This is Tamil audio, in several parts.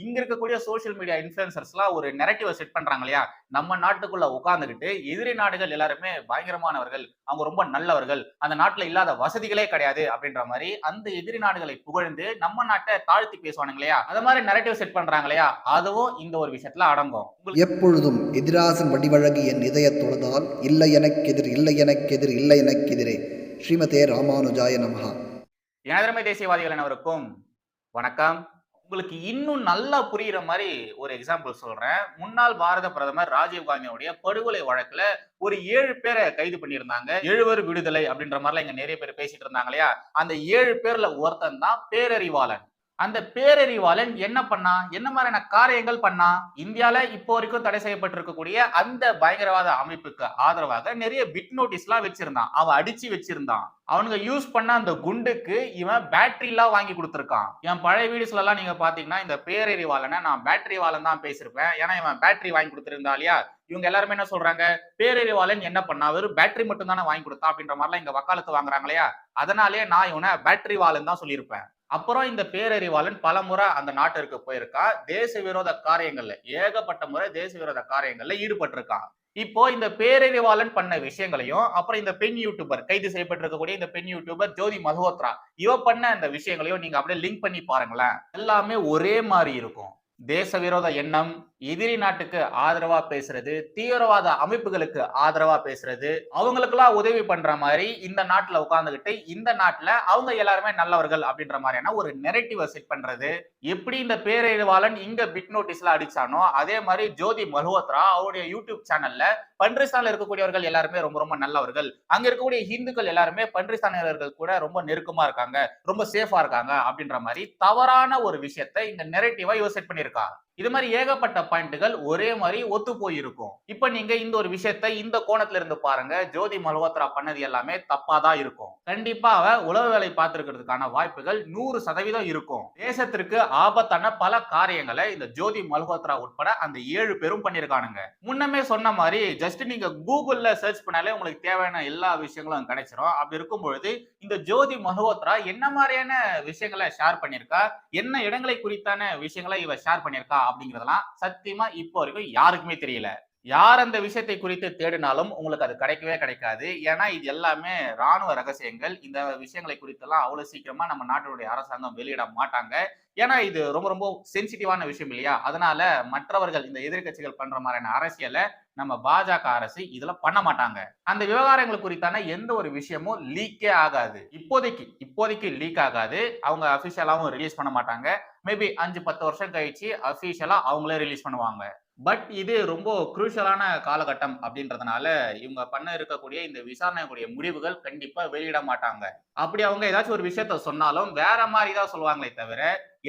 இங்க இருக்கக்கூடிய சோஷியல் மீடியா இன்ஃபுளுசர்ஸ்லாம் ஒரு நெரட்டிவ செட் பண்றாங்க இல்லையா? நம்ம நாட்டுக்குள்ள உட்கார்ந்துகிட்டு எதிரி நாடுகள் எல்லாருமே பயங்கரமானவர்கள் அவங்க ரொம்ப நல்லவர்கள் அந்த நாட்டுல இல்லாத வசதிகளே கிடையாது அப்படின்ற மாதிரி அந்த எதிரி நாடுகளை புகழ்ந்து நம்ம நாட்டை தாழ்த்தி பேசுவானுங்க இல்லையா? அது மாதிரி நெரட்டிவ் செட் பண்றாங்க இல்லையா? அதுவும் இந்த ஒரு விஷயத்துல அடங்கும். எப்பொழுதும் எதிராசன் வடிவழகு என் இதயத் தொழுதால் இல்லை எனக்கெதிர் இல்லை எனக்கெதிர் இல்லை எனக்கெதிரே ஸ்ரீமதே ராமானுஜாய நமஹா. எனதரமை தேசியவாதிகள் அனைவருக்கும் வணக்கம். உங்களுக்கு இன்னும் நல்லா புரியுற மாதிரி ஒரு எக்ஸாம்பிள் சொல்றேன். முன்னாள் பாரத பிரதமர் ராஜீவ் காந்தியோடைய படுகொலை வழக்குல ஒரு ஏழு பேரை கைது பண்ணியிருந்தாங்க. எழுவர் விடுதலை அப்படின்ற மாதிரிலாம் இங்க நிறைய பேர் பேசிட்டு இருந்தாங்க இல்லையா? அந்த ஏழு பேர்ல ஒருத்தன் தான் பேரறிவாளன். அந்த பேரறிவாளன் என்ன பண்ணா? என்ன மாதிரியான காரியங்கள் பண்ணா? இந்தியால இப்போ வரைக்கும் தடை செய்யப்பட்டிருக்கக்கூடிய அந்த பயங்கரவாத அமைப்புக்கு ஆதரவாக நிறைய பிட் நோட்டீஸ் எல்லாம் வச்சிருந்தான். அவன் அடிச்சு வச்சிருந்தான். அவனுங்க யூஸ் பண்ண அந்த குண்டுக்கு இவன் பேட்டரி எல்லாம் வாங்கி கொடுத்துருக்கான். என் பழைய வீடியோஸ்ல எல்லாம் நீங்க பாத்தீங்கன்னா இந்த பேரறிவாளனை நான் பேட்டரி வாலன் தான் பேசியிருப்பேன் ஏன்னா இவன் பேட்டரி வாங்கி கொடுத்துருந்தா இல்லையா? இவங்க எல்லாருமே என்ன சொல்றாங்க? பேரறிவாளன் என்ன பண்ணா? வெறும் பேட்டரி மட்டும் தானே வாங்கி கொடுத்தா அப்படின்ற மாதிரிலாம் இங்க வக்காலத்து வாங்குறாங்க இல்லையா? அதனாலே நான் இவனை பேட்டரி வாழன் தான் சொல்லியிருப்பேன். அப்புறம் இந்த பேரறிவாளன் பல முறை அந்த நாட்டிற்கு போயிருக்கா. தேச விரோத காரியங்கள்ல ஏகப்பட்ட முறை தேச விரோத காரியங்கள்ல ஈடுபட்டிருக்கான். இப்போ இந்த பேரறிவாளன் பண்ண விஷயங்களையும் அப்புறம் இந்த பெண் யூடியூபர் கைது செய்யப்பட்டிருக்கக்கூடிய இந்த பெண் யூடியூபர் ஜோதி மல்ஹோத்ரா இவ பண்ண அந்த விஷயங்களையும் நீங்க அப்படியே லிங்க் பண்ணி பாருங்களேன். எல்லாமே ஒரே மாதிரி இருக்கும். தேச விரோத எண்ணம் எதிரி நாட்டுக்கு ஆதரவா பேசுறது தீவிரவாத அமைப்புகளுக்கு ஆதரவா பேசுறது அவங்களுக்கெல்லாம் உதவி பண்ற மாதிரி இந்த நாட்டுல உட்கார்ந்துகிட்டு இந்த நாட்டுல அவங்க எல்லாருமே நல்லவர்கள் அப்படின்ற மாதிரியான ஒரு நெரட்டிவ செட் பண்றது. எப்படி இந்த பேரறிவாளன் இங்க பிட் நோட்டீஸ்ல அடிச்சானோ அதே மாதிரி ஜோதி மல்ஹோத்ரா அவருடைய யூடியூப் சேனல்ல பன்றிஸ்தான்ல இருக்கக்கூடியவர்கள் எல்லாருமே ரொம்ப ரொம்ப நல்லவர்கள். அங்க இருக்கக்கூடிய இந்துக்கள் எல்லாருமே பன்றிஸ்தானியர்கள் கூட ரொம்ப நெருக்கமா இருக்காங்க ரொம்ப சேஃபா இருக்காங்க அப்படின்ற மாதிரி தவறான ஒரு விஷயத்தை இந்த நெரட்டிவா இவ செட் பண்ணியிருக்கா இது மாதிரி ஏகப்பட்ட பாயிண்ட்டுகள் ஒரே மாதிரி ஒத்து போயிருக்கும். இப்ப நீங்க இந்த ஒரு விஷயத்த இந்த கோணத்துல இருந்து பாருங்க. ஜோதி மல்ஹோத்ரா பண்ணது எல்லாமே தப்பா தான் இருக்கும். கண்டிப்பா அவ உளவு வேலை பார்த்திருக்கிறதுக்கான வாய்ப்புகள் நூறு சதவீதம் இருக்கும். தேசத்திற்கு ஆபத்தான பல காரியங்களை இந்த ஜோதி மல்ஹோத்ரா உட்பட அந்த ஏழு பேரும் பண்ணிருக்கானுங்க. முன்னமே சொன்ன மாதிரி ஜஸ்ட் நீங்க கூகுள்ல சர்ச் பண்ணாலே உங்களுக்கு தேவையான எல்லா விஷயங்களும் கிடைச்சிரும். அப்படி இருக்கும் பொழுது இந்த ஜோதி மல்ஹோத்ரா என்ன மாதிரியான விஷயங்களை ஷேர் பண்ணிருக்கா? என்ன இடங்களை குறித்தான விஷயங்களை இவ ஷேர் பண்ணிருக்கா? அப்படிங்கறதெல்லாம் சத்தியமா இப்போ வரைக்கும் யாருக்குமே தெரியல. யார் அந்த விஷயத்தை குறித்து தேடினாலும் உங்களுக்கு அது கிடைக்கவே கிடைக்காது. ஏன்னா இது எல்லாமே ராணுவ ரகசியங்கள். இந்த விஷயங்களை குறித்தெல்லாம் அவ்வளவு சீக்கிரமா நம்ம நாட்டினுடைய அரசாங்கம் வெளியிட மாட்டாங்க. ஏன்னா இது ரொம்ப ரொம்ப சென்சிட்டிவான விஷயம் இல்லையா? அதனால மற்றவர்கள் இந்த எதிர்கட்சிகள் பண்ற மாதிரியான அரசியலை நம்ம பாஜக அரசு இதுல பண்ண மாட்டாங்க. அந்த விவகாரங்கள் குறித்தான எந்த ஒரு விஷயமும் லீக்கே ஆகாது. இப்போதைக்கு இப்போதைக்கு லீக் ஆகாது. அவங்க அபிஷியலாவும் ரிலீஸ் பண்ண மாட்டாங்க. மேபி அஞ்சு பத்து வருஷம் கழிச்சு அபிஷியலா அவங்களே ரிலீஸ் பண்ணுவாங்க. பட் இது ரொம்ப குரூஷலான காலகட்டம் அப்படின்றதுனால இவங்க பண்ண இருக்கக்கூடிய இந்த விசாரணைக்குரிய முடிவுகள் கண்டிப்பா வெளியிட மாட்டாங்க. அப்படி அவங்க ஏதாச்சும் ஒரு விஷயத்த சொன்னாலும் வேற மாதிரி தான் சொல்லுவாங்களே தவிர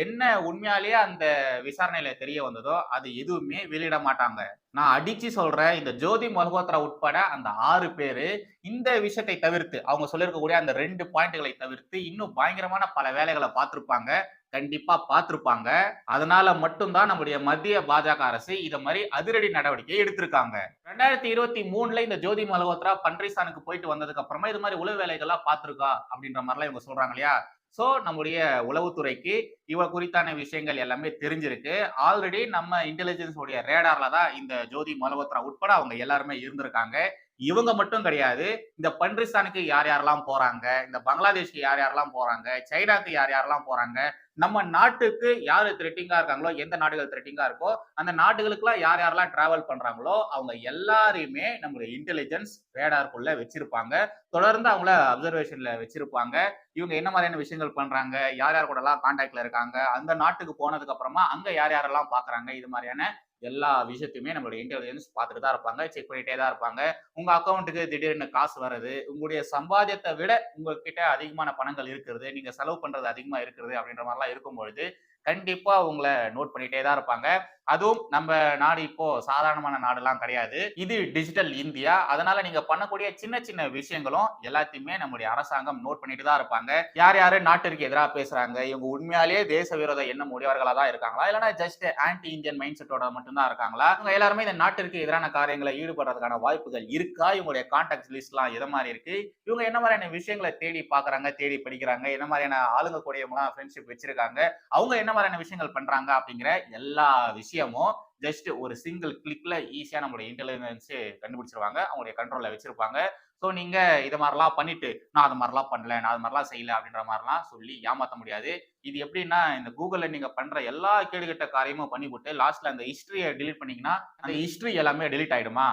என்ன உண்மையாலேயே அந்த விசாரணையில தெரிய வந்ததோ அது எதுவுமே வெளியிட மாட்டாங்க. நான் அடிச்சு சொல்றேன் இந்த ஜோதி மல்ஹோத்ரா உட்பட அந்த ஆறு பேரு இந்த விஷயத்தை தவிர்த்து அவங்க சொல்லியிருக்கக்கூடிய அந்த ரெண்டு பாயிண்ட்களை தவிர்த்து இன்னும் பயங்கரமான பல வேலைகளை பார்த்திருப்பாங்க. கண்டிப்பா பார்த்திருப்பாங்க அதனால மட்டும்தான் நம்முடைய மத்திய பாஜக அரசு இத மாதிரி அதிரடி நடவடிக்கை எடுத்திருக்காங்க. ரெண்டாயிரத்தி இருபத்தி மூணுல இந்த ஜோதி மல்ஹோத்ரா பன்றிஸ்தானுக்கு போயிட்டு வந்ததுக்கு அப்புறமா இது மாதிரி உளவு வேலைகள்லாம் பார்த்திருக்கா அப்படின்ற மாதிரிலாம் இவங்க சொல்றாங்க இல்லையா? ஸோ நம்முடைய உளவுத்துறைக்கு இவ குறித்தான விஷயங்கள் எல்லாமே தெரிஞ்சிருக்கு. ஆல்ரெடி நம்ம இன்டெலிஜென்ஸ் உடைய ரேடார்ல தான் இந்த ஜோதி மல்ஹோத்ரா உட்பட அவங்க எல்லாருமே இருந்திருக்காங்க. இவங்க மட்டும் கிடையாது. இந்த பன்றிஸ்தானுக்கு யார் யாரெல்லாம் போறாங்க? இந்த பங்களாதேஷ்க்கு யார் யாரெல்லாம் போறாங்க? சைனாக்கு யார் யாரெல்லாம் போறாங்க? நம்ம நாட்டுக்கு யார் த்ரெட்டிங்கா இருக்காங்களோ எந்த நாடுகள் த்ரெட்டிங்கா இருக்கோ அந்த நாடுகளுக்குலாம் யார் யாரெல்லாம் டிராவல் பண்றாங்களோ அவங்க எல்லாரையுமே நம்மளுடைய இன்டெலிஜென்ஸ் ரேடாருக்குள்ள வச்சிருப்பாங்க. தொடர்ந்து அவங்கள அப்சர்வேஷன்ல வச்சிருப்பாங்க. இவங்க என்ன மாதிரியான விஷயங்கள் பண்றாங்க? யார் யார் கூட எல்லாம் கான்டாக்ட்ல இருக்காங்க? அந்த நாட்டுக்கு போனதுக்கு அப்புறமா அங்க யார் யாரெல்லாம் பாக்குறாங்க? இது மாதிரியான எல்லா விஷயத்தையுமே நம்மளுடைய இன்டெலிஜென்ஸ் பார்த்துட்டு தான் இருப்பாங்க. செக் பண்ணிட்டே தான் இருப்பாங்க. உங்க அக்கௌண்ட்டுக்கு திடீர்னு காசு வர்றது உங்களுடைய சம்பாத்தியத்தை விட உங்ககிட்ட அதிகமான பணங்கள் இருக்கிறது நீங்க செலவு பண்றது அதிகமா இருக்கிறது அப்படின்ற மாதிரிலாம் இருக்கும் பொழுது கண்டிப்பா உங்களை நோட் பண்ணிட்டே தான் இருப்பாங்க. அதுவும் நம்ம நாடு இப்போ சாதாரணமான நாடுலாம் கிடையாது. இது டிஜிட்டல் இந்தியா. அதனால நீங்க பண்ணக்கூடிய சின்ன சின்ன விஷயங்களும் எல்லாத்தையுமே நம்முடைய அரசாங்கம் நோட் பண்ணிட்டு தான் இருப்பாங்க. யார் யாரு நாட்டிற்கு எதிராக பேசுறாங்க? இவங்க உண்மையாலேயே தேச விரோத எண்ணம் உடையவர்களா தான் இருக்காங்களா? இல்லைன்னா ஜஸ்ட் ஆன்டி இந்தியன் மைண்ட் செட்டோட மட்டும்தான் இருக்காங்களா? இவங்க எல்லாருமே இந்த நாட்டிற்கு எதிரான காரியங்களை ஈடுபடுறதுக்கான வாய்ப்புகள் இருக்கா? இவங்களுடைய கான்டாக்ட் லிஸ்ட்லாம் எது மாதிரி இருக்கு? இவங்க என்ன மாதிரியான விஷயங்களை தேடி பாக்குறாங்க தேடி படிக்கிறாங்க? என்ன மாதிரியான ஆளுங்க கூடியவங்களாம் ஃப்ரெண்ட்ஷிப் வச்சிருக்காங்க? அவங்க என்ன மாதிரியான விஷயங்கள் பண்றாங்க? அப்படிங்கிற எல்லா விஷயமும் ஜஸ்ட் ஒரு சிங்கிள் கிளிக்ல ஈஸியா நம்மளுடைய இன்டெலிஜென்ஸ் கண்டுபிடிச்சிருவாங்க. அவங்களுடைய கண்ட்ரோல்ல வச்சிருப்பாங்க. ஸோ நீங்க இது மாதிரிலாம் பண்ணிட்டு நான் அது மாதிரிலாம் பண்ணல நான் அது மாதிரிலாம் செய்யல அப்படின்ற மாதிரிலாம் சொல்லி ஏமாத்த முடியாது. இது எப்படின்னா இந்த கூகுள்ல நீங்க பண்ற எல்லா கேடுகட்ட காரியமும் பண்ணிவிட்டு லாஸ்ட்ல அந்த ஹிஸ்டரியை டிலீட் பண்ணீங்கன்னா அந்த ஹிஸ்டரி எல்லாமே delete ஆயிடுமா?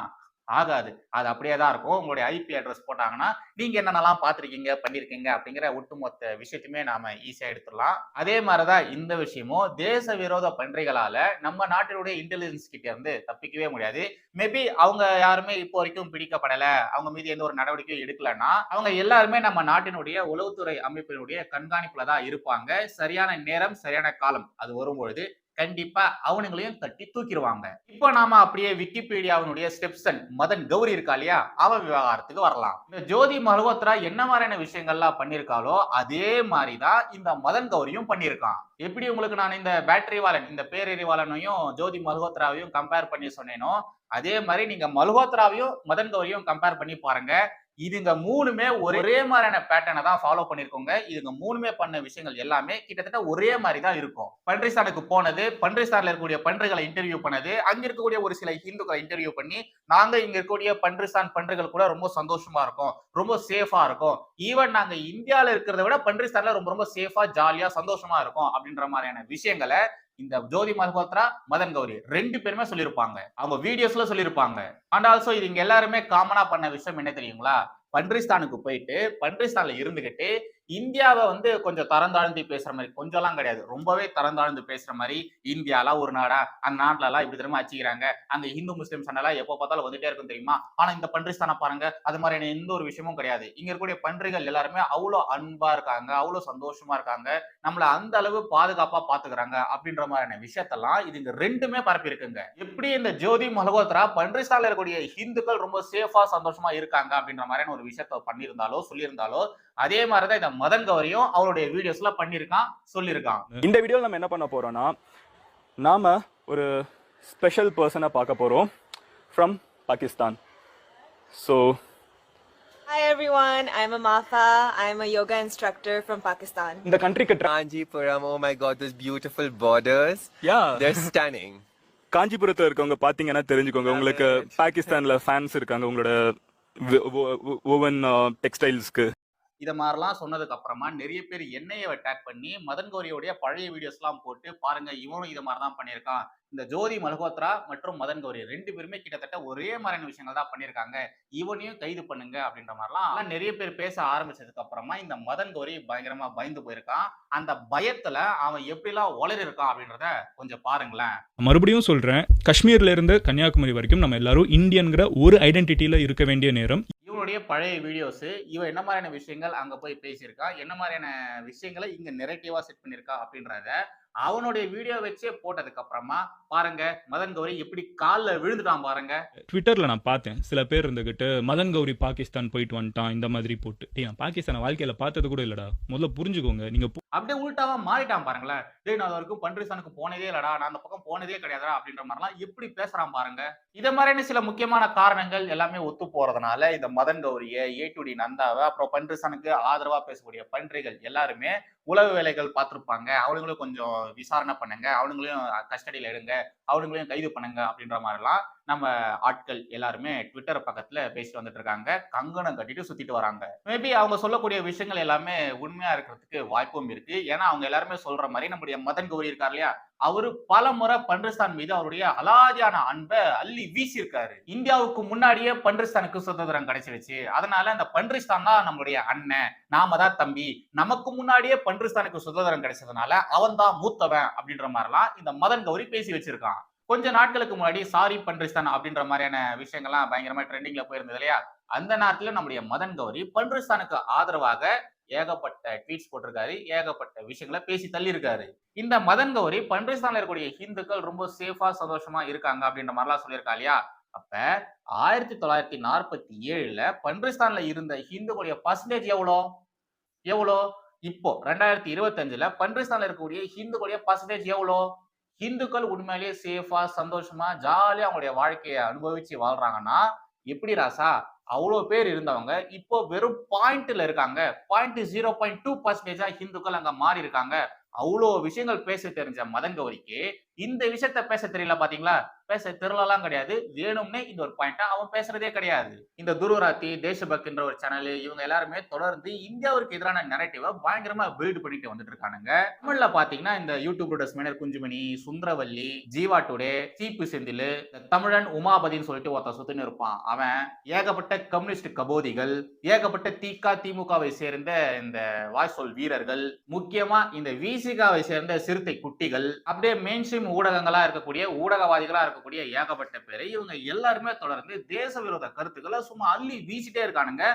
ஆகாது. அது அப்படியே தான் இருக்கும். உங்களுடைய ஐபி அட்ரஸ் போட்டாங்கன்னா நீங்க என்னென்னலாம் பார்த்துருக்கீங்க பண்ணிருக்கீங்க அப்படிங்கிற ஒட்டுமொத்த விஷயத்தையுமே நாம ஈஸியா எடுத்துடலாம். அதே மாதிரிதான் இந்த விஷயமும் தேச விரோத பன்றிகளால நம்ம நாட்டினுடைய இன்டெலிஜென்ஸ் கிட்ட இருந்து தப்பிக்கவே முடியாது. மேபி அவங்க யாருமே இப்போ வரைக்கும் பிடிக்கப்படல. அவங்க மீது எந்த ஒரு நடவடிக்கையும் எடுக்கலன்னா அவங்க எல்லாருமே நம்ம நாட்டினுடைய உளவுத்துறை அமைப்பினுடைய கண்காணிப்புல தான் இருப்பாங்க. சரியான நேரம் சரியான காலம் அது வரும்பொழுது கண்டிப்பா அவனுங்களையும் தட்டி தூக்கிடுவாங்க. இப்போ நாம அப்படியே விக்கிபீடியாவினுடைய ஸ்டெப்சன் மதன் கௌரி இருக்கா இல்லையா? அவ விவகாரத்துக்கு வரலாம். இந்த ஜோதி மல்ஹோத்ரா என்ன மாதிரியான விஷயங்கள்லாம் பண்ணிருக்காளோ அதே மாதிரிதான் இந்த மதன் கௌரியும் பண்ணியிருக்கான் எப்படி உங்களுக்கு நான் இந்த பேட்டரி வாலன் இந்த பேரெறிவாளனையும் ஜோதி மல்ஹோத்ராவையும் கம்பேர் பண்ணி சொன்னேனோ அதே மாதிரி நீங்க மல்ஹோத்ராவையும் மதன் கௌரியும் கம்பேர் பண்ணி பாருங்க. இதுங்க மூணுமே ஒரே மாதிரியான பேட்டர்னை தான் ஃபாலோ பண்ணிருக்கோங்க இதுங்க மூணுமே பண்ண விஷயங்கள் எல்லாமே கிட்டத்தட்ட ஒரே மாதிரி தான் இருக்கும். பன்றிஸ்தானுக்கு போனது பன்றிஸ்தான்ல இருக்கக்கூடிய பன்றிகளை இன்டர்வியூ பண்ணது அங்க இருக்கக்கூடிய ஒரு சில ஹிந்துக்களை இன்டர்வியூ பண்ணி நாங்க இங்க இருக்கக்கூடிய பன்றிஸ்தான் பன்றுகள் கூட ரொம்ப சந்தோஷமா இருக்கும் ரொம்ப சேஃபா இருக்கும். ஈவன் நாங்க இந்தியாவில இருக்கிறத விட பன்றிஸ்தான்ல ரொம்ப ரொம்ப சேஃபா ஜாலியா சந்தோஷமா இருக்கும் அப்படின்ற மாதிரியான விஷயங்களை இந்த ஜோதி மல்ஹோத்ரா மதன் கௌரி ரெண்டு பேருமே சொல்லியிருப்பாங்க. அவங்க வீடியோஸ்ல சொல்லியிருப்பாங்க. அண்ட் ஆல்சோ இது இங்க எல்லாருமே காமனா பண்ண விஷயம் என்ன தெரியுங்களா? பன்றிஸ்தானுக்கு போயிட்டு பன்றிஸ்தான்ல இருந்துகிட்டு இந்தியாவை வந்து கொஞ்சம் தரந்தாழ்ந்து பேசுற மாதிரி கொஞ்சம்லாம் கிடையாது. ரொம்பவே தரந்தாழ்ந்து பேசுற மாதிரி இந்தியாலாம் ஒரு நாடா அந்த நாட்டுல எல்லாம் இப்படி திரும்ப வச்சுக்கிறாங்க. அங்க இந்து முஸ்லிம் சண்டைலாம் எப்போ பார்த்தாலும் வந்துட்டே இருக்கும் தெரியுமா? ஆனா இந்த பன்றிஸ்தானை பாருங்க அது மாதிரியான எந்த ஒரு விஷயமும் கிடையாது. இங்க இருக்கக்கூடிய பன்றிகள் எல்லாருமே அவ்வளோ அன்பா இருக்காங்க அவ்வளோ சந்தோஷமா இருக்காங்க நம்மள அந்த அளவு பாதுகாப்பா பாத்துக்கிறாங்க அப்படின்ற மாதிரியான விஷயத்தெல்லாம் இது இங்க ரெண்டுமே பரப்பி இருக்குங்க. எப்படி இந்த ஜோதி மல்ஹோத்ரா பன்றிஸ்தான்ல இருக்கக்கூடிய ஹிந்துக்கள் ரொம்ப சேஃபா சந்தோஷமா இருக்காங்க அப்படின்ற மாதிரியான ஒரு விஷயத்த பண்ணியிருந்தாலோ சொல்லியிருந்தாலோ அதே மாதிரிதான் இந்த மதன் கௌரியும் அவருடைய வீடியோஸ்ல பண்ணியிருக்கான் சொல்லியிருக்கான் இந்த வீடியோவில் நம்ம என்ன பண்ண போறோம்னா நாம ஒரு ஸ்பெஷல் பர்சனை பார்க்க போறோம் from Pakistan so Hi everyone, I'm Amafa. I'm a yoga instructor from Pakistan. இந்த கண்ட்ரிக்கு Kanjipuram, oh my god, those beautiful borders. Yeah They're stunning. காஞ்சிபுரத்தில் இருக்கவங்க பார்த்தீங்கன்னா தெரிஞ்சுக்கோங்க உங்களுக்கு பாகிஸ்தான்ல ஃபேன்ஸ் இருக்காங்க உங்களோட ஓவன் டெக்ஸ்டைல்ஸ்க்கு இதை மாதிரிலாம் சொன்னதுக்கு அப்புறமா நிறைய பேர் என்னையை அட்டாக் பண்ணி மதன் கௌரியோடைய பழைய வீடியோஸ்லாம் போட்டு பாருங்க இவனும் இது மாதிரி தான் பண்ணியிருக்கான். இந்த ஜோதி மல்ஹோத்ரா மற்றும் மதன் கௌரி ரெண்டு பேருமே கிட்டத்தட்ட ஒரே மாதிரியான விஷயங்கள் தான் பண்ணியிருக்காங்க. இவனையும் கைது பண்ணுங்க அப்படின்ற மாதிரிலாம் ஆனால் நிறைய பேர் பேச ஆரம்பிச்சதுக்கு அப்புறமா இந்த மதன் கௌரி பயங்கரமா பயந்து போயிருக்கான். அந்த பயத்துல அவன் எப்படிலாம் உளறி இருக்கான் அப்படின்றத கொஞ்சம் பாருங்களேன். மறுபடியும் சொல்றேன் காஷ்மீர்ல இருந்து கன்னியாகுமரி வரைக்கும் நம்ம எல்லாரும் இந்தியன்கிற ஒரு ஐடென்டிட்டியில இருக்க வேண்டிய நேரம் இவனுடைய பழைய வீடியோஸ் இவன் என்ன மாதிரியான விஷயங்கள் அங்கே போய் பேசியிருக்கா? என்ன மாதிரியான விஷயங்களை இங்கே நெரட்டிவாக செட் பண்ணியிருக்கா? அப்படின்றத அவனுடைய வீடியோ வச்சே போட்டதுக்கு அப்புறமா பாருங்க மதன் கௌரி எப்படி கால்ல விழுந்துட்டான் பாருங்க. ட்விட்டர்ல நான் பார்த்தேன். சில பேர் இருந்துகிட்டு மதன் கௌரி பாகிஸ்தான் போயிட்டு வந்துட்டான் இந்த மாதிரி போட்டு. டேய் நான் பாகிஸ்தானை வாழ்க்கையில பார்த்தது கூட இல்லடா. முதல்ல புரிஞ்சுக்கோங்க நீங்க அப்படியே உள்டாவா மாறிட்டான் பாருங்களேன். டேய் நான் வரைக்கும் பன்றிஸ்தானுக்கு போனதே இல்லடா நான் அந்த பக்கம் போனதே கிடையாதுடா அப்படின்ற மாதிரிலாம் எப்படி பேசுறான் பாருங்க. இத மாதிரியான சில முக்கியமான காரணங்கள் எல்லாமே ஒத்து போறதுனால இந்த மதன் கௌரிய ஏ டு டி நந்தாவை அப்புறம் பன்றிஸ்தானுக்கு ஆதரவா பேசக்கூடிய பன்றிகள் எல்லாருமே உளவு வேலைகள் பார்த்திருப்பாங்க. அவனுங்களும் கொஞ்சம் விசாரணை பண்ணுங்க அவனுங்களையும் கஸ்டடியில எடுங்க அவனுங்களையும் கைது பண்ணுங்க அப்படின்ற மாதிரிலாம் நம்ம ஆட்கள் எல்லாருமே ட்விட்டர் பக்கத்துல பேசிட்டு வந்துட்டு இருக்காங்க. கங்கணம் கட்டிட்டு சுத்திட்டு வராங்க. மேபி அவங்க சொல்லக்கூடிய விஷயங்கள் எல்லாமே உண்மையா இருக்கிறதுக்கு வாய்ப்பும் இருக்கு. ஏன்னா அவங்க எல்லாருமே சொல்ற மாதிரி நம்முடைய மதன் கௌரி இருக்கார் இல்லையா? அவரு பல முறை பன்றிஸ்தான் மீது அவருடைய அலாதியான அன்பை அள்ளி வீசியிருக்காரு. இந்தியாவுக்கு முன்னாடியே பன்றிஸ்தானுக்கு சுதந்திரம் கிடைச்சிருச்சு. அதனால அந்த பன்றிஸ்தான் தான் நம்மளுடைய அண்ணன் நாம தான் தம்பி. நமக்கு முன்னாடியே பன்றிஸ்தானுக்கு சுதந்திரம் கிடைச்சதுனால அவன் தான் மூத்தவன் அப்படின்ற மாதிரிலாம் இந்த மதன் கௌரி பேசி வச்சிருக்கான். கொஞ்ச நாட்களுக்கு முன்னாடி சாரி பன்றிஸ்தான் அப்படின்ற மாதிரியான விஷயங்கள்லாம் பயங்கரமா ட்ரெண்டிங்ல போயிருந்தது இல்லையா? அந்த நேரத்துல நம்முடைய மதன் கௌரி பன்றிஸ்தானுக்கு ஆதரவாக ஏகப்பட்ட ட்வீட்ஸ் போட்டிருக்காரு ஏகப்பட்ட விஷயங்களை பேசி தள்ளியிருக்காரு. இந்த மதன் கௌரி பன்றிஸ்தான்ல இருக்கக்கூடிய ஹிந்துக்கள் ரொம்ப சேஃபா சந்தோஷமா இருக்காங்க அப்படின்ற மாதிரிலாம் சொல்லியிருக்கா இல்லையா? அப்ப ஆயிரத்தி தொள்ளாயிரத்தி நாற்பத்தி ஏழுல பன்றிஸ்தான்ல இருந்த ஹிந்துக்களுடைய பர்சன்டேஜ் எவ்வளோ? எவ்வளோ? இப்போ ரெண்டாயிரத்தி இருபத்தஞ்சுல பன்றிஸ்தான்ல இருக்கக்கூடிய ஹிந்துக்களுடைய பர்சன்டேஜ் எவ்வளோ? ஹிந்துக்கள் உண்மையிலேயே சேஃபா சந்தோஷமா ஜாலியா அவங்களுடைய வாழ்க்கையை அனுபவிச்சு வாழ்றாங்கன்னா எப்படி ராசா? அவ்வளோ பேர் இருந்தவங்க இப்போ வெறும் பாயிண்ட்ல இருக்காங்க. பாயிண்ட் ஜீரோ பாயிண்ட் டூ பர்சன்டேஜா ஹிந்துக்கள் அங்க மாறி இருக்காங்க அவ்வளோ விஷயங்கள் பேச தெரிஞ்ச மதன் கௌரிக்கு இந்த விஷயத்த பேச தெரியல பாத்தீங்களா? பேச தெரியலாம் கிடையாது. வேணும்னே இந்த ஒரு பாயிண்டா அவன் பேசுறதே கிடையாது. இந்த துருவராத்தி தேசபக்தின்ற ஒரு சேனல் இவங்க எல்லாருமே தொடர்ந்து இந்தியாவுக்கு எதிரான நெரட்டிவை பயங்கரமா பில்ட் பண்ணிட்டு வந்துட்டு இருக்கானுங்க. தமிழ்ல பாத்தீங்கன்னா இந்த யூடியூப் யூடியூபரோட மேனர் குஞ்சுமணி சுந்தரவல்லி ஜீவா டுடே சீப்பு செந்தில் தமிழன் உமாபதின்னு சொல்லிட்டு ஒருத்தன் சுத்தின்னு இருப்பான். அவன் ஏகப்பட்ட கம்யூனிஸ்ட் கபோதிகள் ஏகப்பட்ட திக திமுகவை சேர்ந்த இந்த வாய்சொல் வீரர்கள் முக்கியமா இந்த விசிகாவை சேர்ந்த சிறுத்தை குட்டிகள் அப்படியே மெயின் ஸ்ட்ரீம் ஊடகங்களா இருக்கக்கூடிய ஊடகவாதிகளா இருக்கக்கூடிய ஏகப்பட்ட பேர். இவங்க எல்லாருமே தொடர்ந்து தேச விரோத கருத்துக்களை சும்மா அள்ளி வீசிட்டே இருக்கானுங்க.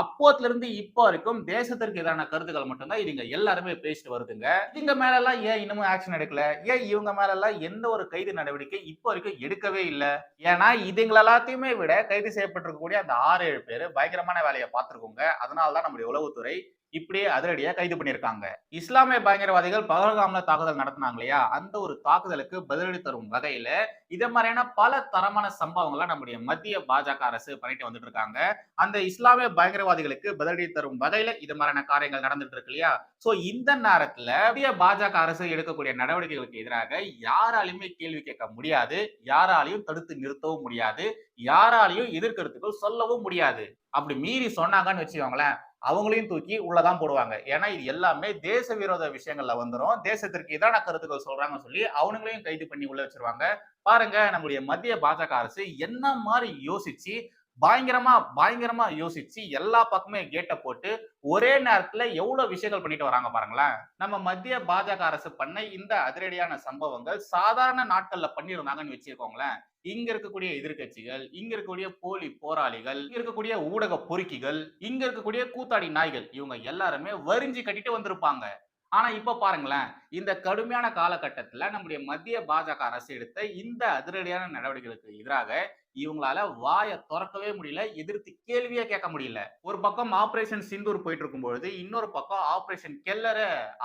அப்போத்துல இருந்து இப்போ வரைக்கும் தேசத்திற்கு எதிரான கருத்துக்கள் மட்டும்தான் இதுங்க எல்லாருமே பேசிட்டு வருதுங்க. இவங்க மேல எல்லாம் ஏன் இன்னமும் ஆக்ஷன் எடுக்கல? ஏன் இவங்க மேல எல்லாம் எந்த ஒரு கைது நடவடிக்கை இப்போ வரைக்கும் எடுக்கவே இல்லை? ஏன்னா இதுங்கள எல்லாத்தையுமே விட கைது செய்யப்பட்டிருக்கக்கூடிய அந்த ஆறு ஏழு பேர் பயங்கரமான வேலையை பார்த்திருக்கோங்க. அதனாலதான் நம்முடைய உளவுத்துறை இப்படியே அதிரடியா கைது பண்ணியிருக்காங்க. இஸ்லாமிய பயங்கரவாதிகள் பகல்காமில் தாக்குதல் நடத்தினாங்க இல்லையா? அந்த ஒரு தாக்குதலுக்கு பதிலடி தரும் வகையில இதே மாதிரியான பல தரமான சம்பவங்களை நம்முடைய மத்திய பாஜக அரசு பண்ணிட்டு வந்துட்டு இருக்காங்க. அந்த இஸ்லாமிய பயங்கரவாதிகளுக்கு பதிலடி தரும் வகையில இது மாதிரியான காரியங்கள் நடந்துட்டு இருக்கு இல்லையா? சோ இந்த நேரத்துல மத்திய பாஜக அரசு எடுக்கக்கூடிய நடவடிக்கைகளுக்கு எதிராக யாராலையுமே கேள்வி கேட்க முடியாது. யாராலையும் தடுத்து நிறுத்தவும் முடியாது. யாராலையும் எதிர்கருத்துக்கள் சொல்லவும் முடியாது. அப்படி மீறி சொன்னாங்கன்னு வச்சுக்கோங்களேன் அவங்களையும் தூக்கி உள்ளதான் போடுவாங்க. ஏன்னா இது எல்லாமே தேச விரோத விஷயங்கள்ல வந்துடும் தேசத்திற்கு எதிரான கருத்துக்கள் சொல்றாங்கன்னு சொல்லி அவனுங்களையும் கைது பண்ணி உள்ள வச்சிருவாங்க. பாருங்க நம்முடைய மத்திய பாஜக அரசு என்ன மாதிரி யோசிச்சு பயங்கரமா பயங்கரமா யோசிச்சு எல்லா பக்கமே கேட்டை போட்டு ஒரே நேரத்துல எவ்வளவு விஷயங்கள் பண்ணிட்டு வராங்க பாருங்களேன். நம்ம மத்திய பாஜக அரசு பண்ண இந்த அதிரடியான சம்பவங்கள் சாதாரண நாட்கள்ல பண்ணியிருந்தாங்கன்னு வச்சுக்கோங்களேன். இங்க இருக்கக்கூடிய எதிர்க்கட்சிகள் இங்க இருக்கக்கூடிய போலி போராளிகள் இங்க இருக்கக்கூடிய ஊடக பொறுக்கிகள் இங்க இருக்கக்கூடிய கூத்தாடி நாய்கள் இவங்க எல்லாருமே வரிஞ்சு கட்டிட்டு வந்திருப்பாங்க. ஆனா இப்ப பாருங்களேன். இந்த கடுமையான காலகட்டத்துல நம்முடைய மத்திய பாஜக அரசு எடுத்த இந்த அதிரடியான நடவடிக்கைகளுக்கு எதிராக இவங்களால வாயை திறக்கவே முடியல எதிர்த்து கேள்வியே கேட்க முடியல. ஒரு பக்கம் ஆபரேஷன் சிந்தூர் போயிட்டு இருக்கும் பொழுது இன்னொரு பக்கம் ஆபரேஷன் கெல்லற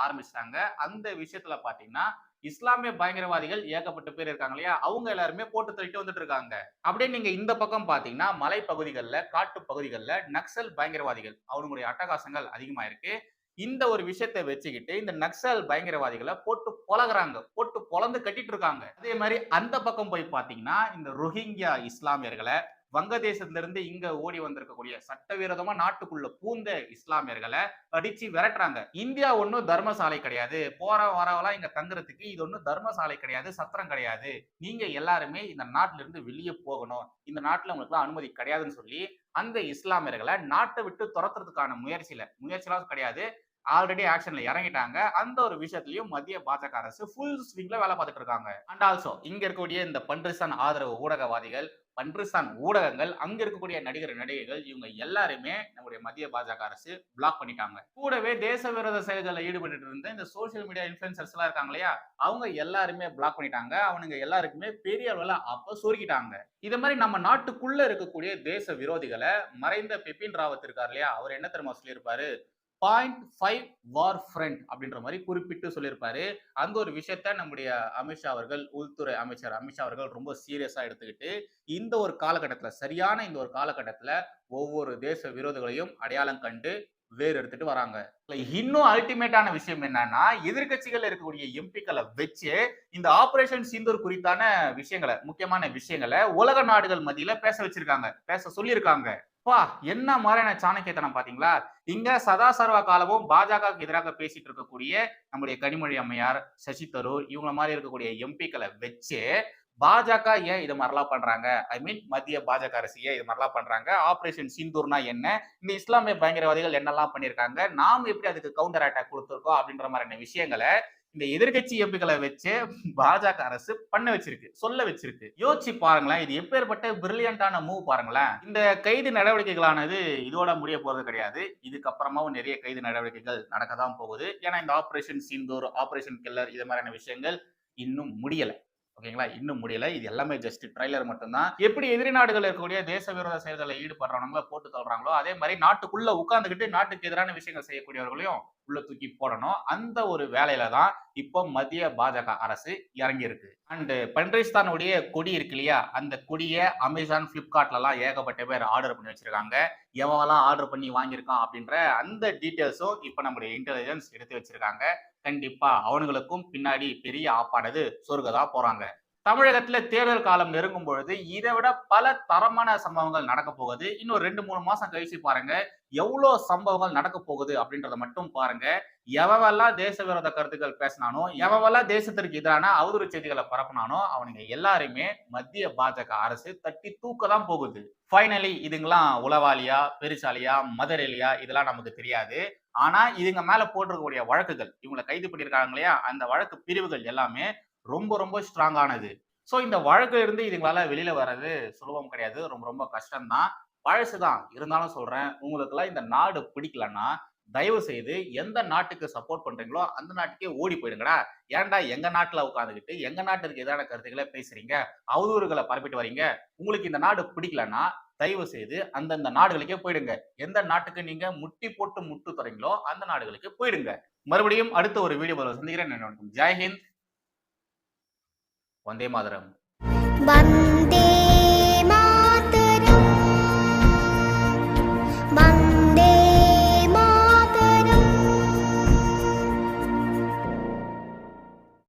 ஆரம்பிச்சிட்டாங்க. அந்த விஷயத்துல பாத்தீங்கன்னா இஸ்லாமிய பயங்கரவாதிகள் ஏகப்பட்ட பேர் இருக்காங்க இல்லையா? அவங்க எல்லாருமே போட்டு தள்ளிட்டு வந்துட்டு இருக்காங்க. அப்படியே நீங்க இந்த பக்கம் பாத்தீங்கன்னா மலை பகுதிகளில் காட்டு பகுதிகளில் நக்சல் பயங்கரவாதிகள் அவங்களுடைய அட்டகாசங்கள் அதிகமா இருக்கு இந்த ஒரு விஷயத்தை வச்சுக்கிட்டு இந்த நக்சல் பயங்கரவாதிகளை போட்டு பொலகுறாங்க. போட்டு பொலந்து கட்டிட்டு இருக்காங்க அதே மாதிரி அந்த பக்கம் போய் பாத்தீங்கன்னா இந்த ரோஹிங்கியா இஸ்லாமியர்களை வங்கதேசத்திலிருந்து இங்க ஓடி வந்திருக்கக்கூடிய சட்டவிரோதமா நாட்டுக்குள்ள பூந்த இஸ்லாமியர்களை அடிச்சு விரட்டுறாங்க. இந்தியா ஒன்றும் தர்மசாலை கிடையாது. போற வரவெல்லாம் இங்க தங்குறதுக்கு இது ஒன்றும் தர்மசாலை கிடையாது சத்திரம் கிடையாது. நீங்க எல்லாருமே இந்த நாட்டுல இருந்து வெளியே போகணும். இந்த நாட்டுல உங்களுக்கு அனுமதி கிடையாதுன்னு சொல்லி அந்த இஸ்லாமியர்களை நாட்டை விட்டு துரத்துறதுக்கான முயற்சியில முயற்சியெல்லாம் கிடையாது. ஆல்ரெடி ஆக்ஷன்ல இறங்கிட்டாங்க. அந்த ஒரு விஷயத்திலயும் மத்திய பாஜக அரசு ஃபுல் ஸ்விங்ல வேலை பார்த்துட்டு இருக்காங்க. அண்ட் ஆல்சோ இங்க இருக்கக்கூடிய இந்த பன்றிஸ்தான் ஆதரவு ஊடகவாதிகள் பன்றிஸ்தான் ஊடகங்கள் அங்க இருக்கக்கூடிய நடிகர் நடிகைகள் இவங்க எல்லாருமே நம்முடைய மத்திய பாஜக அரசு பிளாக் பண்ணிட்டாங்க. கூடவே தேச விரோத செயல்களில் ஈடுபட்டு இருந்த இந்த சோசியல் மீடியா இன்ஃபுளுசர்ஸ் எல்லாம் இருக்காங்க இல்லையா? அவங்க எல்லாருமே பிளாக் பண்ணிட்டாங்க. அவனுங்க எல்லாருக்குமே பெரிய அளவில் அப்ப சொருக்கிட்டாங்க இது மாதிரி நம்ம நாட்டுக்குள்ள இருக்கக்கூடிய தேச விரோதிகளை மறைந்த பிபின் ராவத் இருக்கார் இல்லையா? அவர் என்ன தெரியுமா சொல்லியிருப்பாரு? பாயிண்ட் ஃபைவ் வார் ஃப்ரண்ட் அப்படின்ற மாதிரி குறிப்பிட்டு சொல்லியிருப்பாரு. அந்த ஒரு விஷயத்த நம்முடைய அமித்ஷா அவர்கள் உள்துறை அமைச்சர் அமித்ஷா அவர்கள் ரொம்ப சீரியஸா எடுத்துக்கிட்டு இந்த ஒரு காலகட்டத்துல சரியான இந்த ஒரு காலகட்டத்துல ஒவ்வொரு தேச விரோதிகளையும் அடையாளம் கண்டு வேறு எடுத்துட்டு வராங்க. இன்னும் அல்டிமேட்டான விஷயம் என்னன்னா எதிர்கட்சிகள் இருக்கக்கூடிய எம்பிக்களை வச்சு இந்த ஆபரேஷன் சிந்தூர் குறித்தான விஷயங்களை முக்கியமான விஷயங்களை உலக நாடுகள் மத்தியில பேச வச்சிருக்காங்க. பேச சொல்லியிருக்காங்க. பா என்ன மாதிரியான சாணக்கியத்தனம் பாத்தீங்களா இங்க சதா சர்வ காலமும் பாஜகவுக்கு எதிராக பேசிட்டு இருக்கக்கூடிய நம்முடைய கனிமொழி அம்மையார் சசி தரூர் இவங்கள மாதிரி இருக்கக்கூடிய எம்பிக்களை வச்சு பாஜக ஏன் இது மாதிரிலாம் பண்றாங்க? ஐ மீன் மத்திய பாஜக அரசு ஏன் இது மாதிரிலாம் பண்றாங்க? ஆபரேஷன் சிந்தூர்னா என்ன? இந்த இஸ்லாமிய பயங்கரவாதிகள் என்னெல்லாம் பண்ணியிருக்காங்க? நாம் எப்படி அதுக்கு கவுண்டர் அட்டாக் கொடுத்துருக்கோம் அப்படின்ற மாதிரியான விஷயங்களை இந்த எதிர்கட்சி எம்பிக்களை வச்சு பாஜக அரசு பண்ண வச்சிருக்கு சொல்ல வச்சிருக்கு. யோசிச்சு பாருங்களேன் இது எப்பேற்பட்ட பிரில்லியண்டான மூவ் பாருங்களேன். இந்த கைது நடவடிக்கைகளானது இதோட முடிய போறது கிடையாது. இதுக்கப்புறமாவும் நிறைய கைது நடவடிக்கைகள் நடக்க தான் போகுது. ஏன்னா இந்த ஆபரேஷன் சிந்தூர் ஆபரேஷன் கில்லர் இது மாதிரியான விஷயங்கள் இன்னும் முடியலை. ஓகேங்களா? இன்னும் முடியல. இது எல்லாமே ஜஸ்ட் ட்ரைலர் மட்டும்தான். எப்படி எதிரி நாடுகள் இருக்கக்கூடிய தேச விரோத செயல்களில் ஈடுபடுறவங்கள போட்டு தள்ளுறாங்களோ அதே மாதிரி நாட்டுக்குள்ள உட்காந்துக்கிட்டு நாட்டுக்கு எதிரான விஷயங்கள் செய்யக்கூடியவர்களையும் உள்ள தூக்கி போடணும். அந்த ஒரு வேலையில தான் இப்போ மத்திய பாஜக அரசு இறங்கி இருக்கு அண்டு பன்றிஸ்தானுடைய கொடி இருக்கு இல்லையா? அந்த கொடியை அமேசான் பிளிப்கார்ட்லலாம் ஏகப்பட்ட பேர் ஆர்டர் பண்ணி வச்சிருக்காங்க. எவெல்லாம் ஆர்டர் பண்ணி வாங்கியிருக்கான் அப்படின்ற அந்த டீட்டெயில்ஸும் இப்போ நம்முடைய இன்டெலிஜென்ஸ் எடுத்து வச்சிருக்காங்க. கண்டிப்பா அவனுங்களுக்கும் பின்னாடி பெரிய ஆப்பானது சொருகதா போறாங்க. தமிழகத்துல தேர்தல் காலம் நெருங்கும் பொழுது இதை விட பல தரமான சம்பவங்கள் நடக்க போகுது. இன்னும் ரெண்டு மூணு மாசம் கழிச்சு பாருங்க எவ்வளவு சம்பவங்கள் நடக்க போகுது அப்படின்றத மட்டும் பாருங்க. எவவெல்லாம் தேச விரோத கருத்துக்கள் பேசினானோ எவவெல்லாம் தேசத்திற்கு எதிரான அவதூறு செய்திகளை பரப்பினானோ அவனுங்க எல்லாருமே மத்திய பாஜக அரசு தட்டி தூக்க தான் போகுது. ஃபைனலி இதுங்கெல்லாம் உளவாளியா பெருசாலியா மதரேலியா இதெல்லாம் நமக்கு தெரியாது. ஆனா இதுங்க மேல போட்டிருக்கக்கூடிய வழக்குகள் இவங்களை கைது பண்ணியிருக்காங்க இல்லையா? அந்த வழக்கு பிரிவுகள் எல்லாமே ரொம்ப ரொம்ப ஸ்ட்ராங்கானது ஸோ இந்த வழக்குல இருந்து இதுங்களால வெளியில வர்றது சுலபம் கிடையாது. ரொம்ப ரொம்ப கஷ்டம்தான். பழசுதான். இருந்தாலும் சொல்றேன் உங்களுக்கெல்லாம் இந்த நாடு பிடிக்கலன்னா தயவு செய்து எந்த நாட்டுக்கு சப்போர்ட் பண்றீங்களோ அந்த நாட்டுக்கே ஓடி போயிடுங்கடா. ஏன்டா எங்க நாட்டுல உட்காந்துக்கிட்டு எங்க நாட்டுக்கு எதிரான கருத்துக்களை பேசுறீங்க? அவதூறுகளை பரப்பிட்டு வரீங்க. உங்களுக்கு இந்த நாடு பிடிக்கலன்னா தயவு செய்து அந்தந்த நாடுகளுக்கே போயிடுங்க. எந்த நாட்டுக்கு நீங்க முட்டி போட்டு முட்டு தரீங்களோ அந்த நாடுகளுக்கு போயிடுங்க. மறுபடியும் அடுத்த ஒரு வீடியோ சந்திக்கிறேன். ஜெய்ஹிந்த் வந்தே மாதரம்.